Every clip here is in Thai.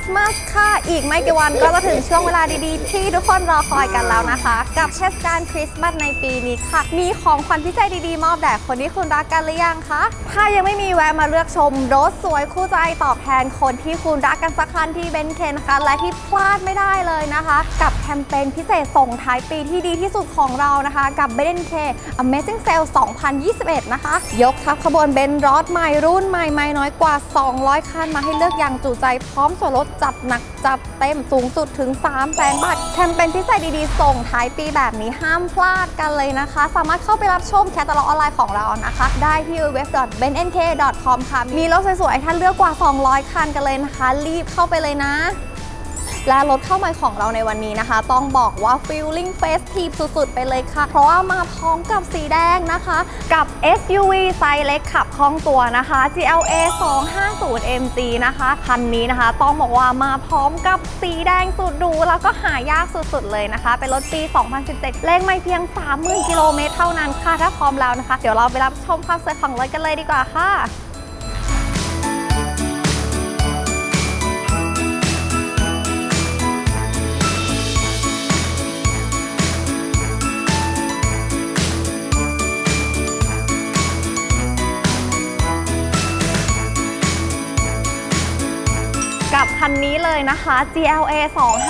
สต์มาสค่ะ อีกไม่กี่วันก็จะถึงช่วงเวลาดีๆ ที่ทุกคนรอคอยกันแล้วนะคะ กับเทศกาลคริสต์มาสในปีนี้ค่ะ มีของขวัญพิเศษดีๆ มอบแด่คนที่คุณรักกันหรือยังคะ ถ้ายังไม่มีแวะมาเลือกชมรถสวยคู่ใจตอบแทนคนที่คุณรักกันสักคันที่เบนเคนนะคะและที่พลาดไม่ได้เลยนะคะ กับ มเปญพิเศษส่งท้ายปีที่ดีที่สุดของเรานะคะ กับ b e n k Amazing Sale 2021 นะคะ ยกทัพขบวนเบนรอดใหม่รุ่นใหม่ไม่น้อยกว่า 200 คันมาให้เลือกอย่างจุใจพร้อมส่วนลดจัดหนักจัดเต็มสูงสุดถึง 3 0 0แสนบาทแคมเปญพิเศษดีๆ ส่งท้ายปีแบบนี้ห้ามพลาดกันเลยนะคะ สามารถเข้าไปรับชมแคตตาล็อกออนไลน์ของเรานะคะ ได้ที่ www.bennk.com ค่ะ มีรถสวยๆให้ท่านเลือกกว่า 200 คันกันเลยนะคะ รีบเข้าไปเลยนะ และรถเข้ามาของเราในวันนี้นะคะ ต้องบอกว่า feeling festive สุดๆ ไปเลยค่ะ เพราะว่ามาพร้อมกับสีแดงนะคะ กับ SUV ไซส์เล็กขับคล่องตัวนะคะ GLA 250 MG นะคะ คันนี้นะคะ ต้องบอกว่ามาพร้อมกับสีแดงสุดหรูแล้วก็หายากสุดๆ เลยนะคะ เป็นรถปี 2017 เลขไม่เพียง 30,000 กิโลเมตรเท่านั้นค่ะ ถ้าพร้อมแล้วนะคะ เดี๋ยวเราไปรับชมความสวยของรถกันเลยดีกว่าค่ะ คันนี้เลยนะคะ GLA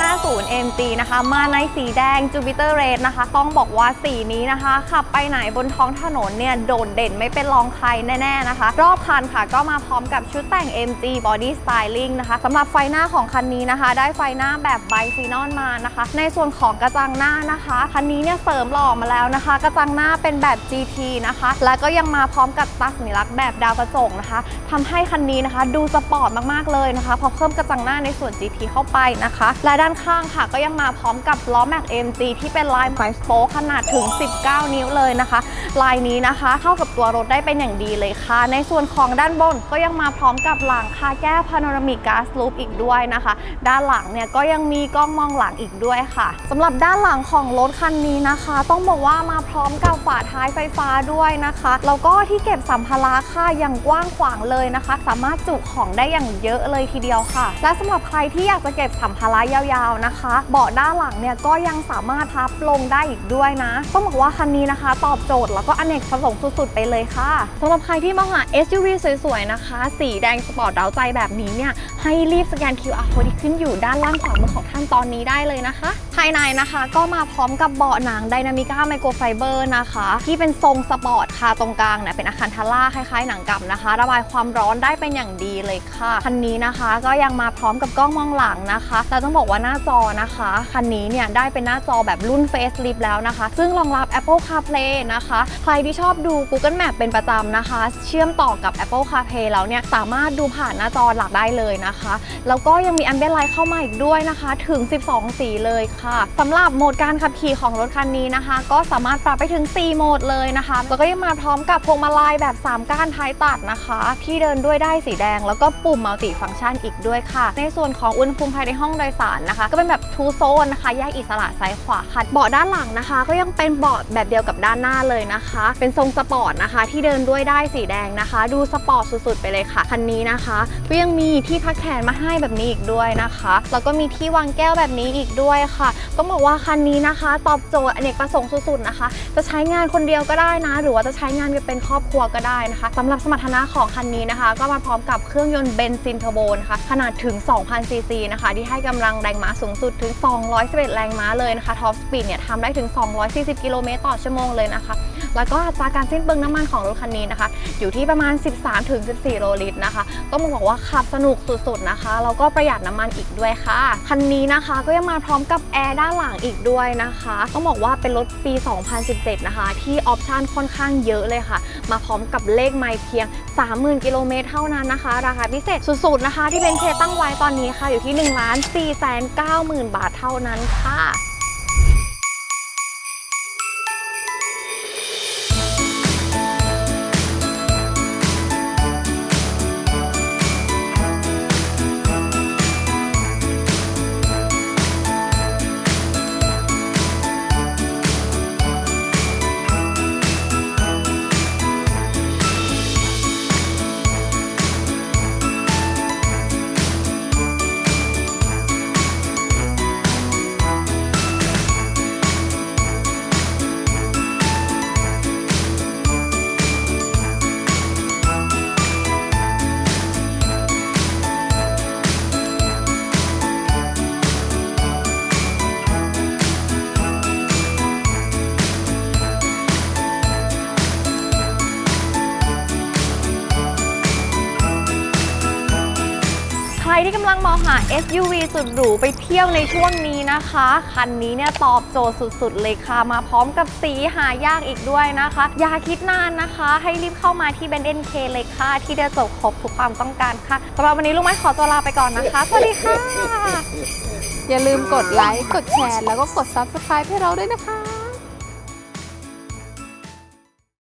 250 MG นะคะ มาในสีแดง Jupiter Red นะคะ ต้องบอกว่าสีนี้นะคะ ขับไปไหนบนท้องถนนเนี่ย โดดเด่นไม่เป็นรองใครแน่ ๆ นะคะ รอบคันค่ะก็มาพร้อมกับชุดแต่ง MG Body Styling นะคะสำหรับไฟหน้าของคันนี้นะคะ ได้ไฟหน้าแบบไบซีนอนมานะคะ ในส่วนของกระจังหน้านะคะ คันนี้เนี่ยเสริมหล่อมาแล้วนะคะ กระจังหน้าเป็นแบบ GT นะคะ แล้วก็ยังมาพร้อมกับตาสัญลักษณ์แบบดาวกระจกนะคะทำให้คันนี้นะคะ ดูสปอร์ตมากๆเลยนะคะพอเพิ่มกระจังหน้าในส่วน GT เข้าไปนะคะและด้านข้างค่ะ ก็ยังมาพร้อมกับล้อแม็ก MG ที่เป็นลายไฟสโป๊ขนาดถึง 19 นิ้วเลยนะคะ ลายนี้นะคะเข้ากับตัวรถได้เป็นอย่างดีเลยค่ะ ในส่วนของด้านบนก็ยังมาพร้อมกับหลังคาแก้วพาโนรามิก a าสลูปอีกด้วยนะคะ ด้านหลังเนี่ยก็ยังมีกล้องมองหลังอีกด้วยค่ะสำหรับด้านหลังของรถคันนี้นะคะ ต้องบอกว่ามาพร้อมกับฝาท้ายไฟฟ้าด้วยนะคะแล้วก็ที่เก็บสัมภาระค่ะอย่างกว้างขวางเลยนะคะ สามารถจุของได้อย่างเยอะเลยทีเดียวค่ะและสำหรับใครที่อยากจะเก็บสัมภาระยาวๆนะคะ เบาะด้านหลังเนี่ยก็ยังสามารถพับลงได้อีกด้วยนะ ต้องบอกว่าคันนี้นะคะ ตอบโจทย์แล้วก็อเนกประสงค์สุดๆ ไปเลยค่ะสำหรับใครที่มองหา SUV สวยๆนะคะ สีแดงสปอร์ตเร้าใจแบบนี้เนี่ยให้รีบสแกน QR code ที่ขึ้นอยู่ด้านล่างขวามือของท่านตอนนี้ได้เลยนะคะายในนะคะ ก็มาพร้อมกับเบาะหนังไดนามิก้าไมโครไฟเบอร์นะคะ ที่เป็นทรงสปอร์ตค่ะตรงกลางเนี่ยเป็นอาคารทาร่าคล้ายๆ หนังกำนะคะ ระบายความร้อนได้เป็นอย่างดีเลยค่ะคันนี้นะคะ ก็ยังมาพร้อมกับกล้องมองหลังนะคะเราต้องบอกว่าหน้าจอนะคะคันนี้เนี่ยได้เป็นหน้าจอแบบรุ่น Facelift แล้วนะคะ ซึ่งรองรับ Apple CarPlay นะคะ ใครที่ชอบดู Google Map เป็นประจำนะคะ เชื่อมต่อกับ Apple CarPlay แล้วเนี่ยสามารถดูผ่านหน้าจอหลักได้เลยนะคะ แล้วก็ยังมี Ambient Light เข้ามาอีกด้วยนะคะ ถึง 12 สีเลยค่ะสำหรับโหมดการขับขี่ของรถคันนี้นะคะ ก็สามารถปรับไปถึง 4 โหมดเลยนะคะแล้วก็ยังมาพร้อมกับพวงมาลัยแบบ 3 ก้านท้ายตัดนะคะ ที่เดินด้วยได้สีแดง แล้วก็ปุ่มมัลติฟังก์ชันอีกด้วยค่ะ ในส่วนของอุณหภูมิภายในห้องโดยสารนะคะ ก็เป็นแบบทูโซนนะคะแยกอิสระซ้ายขวาค่ะเบาะด้านหลังนะคะ ก็ยังเป็นเบาะแบบเดียวกับด้านหน้าเลยนะคะ เป็นทรงสปอร์ตนะคะ ที่เดินด้วยได้สีแดงนะคะ ดูสปอร์ตสุดๆ ไปเลยค่ะคันนี้นะคะ ก็ยังมีที่พักแขนมาให้แบบนี้อีกด้วยนะคะแล้วก็มีที่วางแก้วแบบนี้อีกด้วยค่ะต้องบอกว่าคันนี้นะคะ ตอบโจทย์อเนกประสงค์สุดๆนะคะ จะใช้งานคนเดียวก็ได้นะ หรือว่าจะใช้งานกันเป็นครอบครัวก็ได้นะคะสำหรับสมรรถนะของคันนี้นะคะ ก็มาพร้อมกับเครื่องยนต์เบนซินเทอร์โบนะคะขนาดถึง 2,000ซีซีนะคะ ที่ให้กำลังแรงม้าสูงสุดถึง 211 แรงม้าเลยนะคะท็อปสปีดเนี่ยทำได้ถึง 240 กิโลเมตรต่อชั่วโมงเลยนะคะแล้วก็อัตราการสิ้นเปลืองน้ำมันของรถคันนี้นะคะ อยู่ที่ประมาณ 13-14 โลลิตรนะคะต้องบอกว่าขับสนุกสุดๆนะคะแล้วก็ประหยัดน้ำมันอีกด้วยค่ะคันนี้นะคะก็ยังมาพร้อมกับแอร์ด้านหลังอีกด้วยนะคะต้องบอกว่าเป็นรถปี 2017 นะคะ ที่ออปชันค่อนข้างเยอะเลยค่ะ มาพร้อมกับเลขไมล์เพียง 30,000 กิโลเมตรเท่านั้นนะคะ ราคาพิเศษสุดๆนะคะ ที่เป็นเคตั้งไว้ตอนนี้ค่ะ อยู่ที่ 1 4 9 0 0 0 0 บาทเท่านั้นค่ะ ที่กำลังมองหา SUV สุดหรูไปเที่ยวในช่วงนี้นะคะ คันนี้เนี่ยตอบโจทย์สุดๆ เลยค่ะ มาพร้อมกับสีหายากอีกด้วยนะคะ อย่าคิดนานนะคะ ให้รีบเข้ามาที่เบนเอ็นเคเลยค่ะ ที่เดียวจบครบทุกความต้องการค่ะสำหรับวันนี้ลูกไม้ขอตัวลาไปก่อนนะคะ สวัสดีค่ะ อย่าลืมกดไลค์ กดแชร์ แล้วก็กด Subscribe ให้เราด้วยนะคะ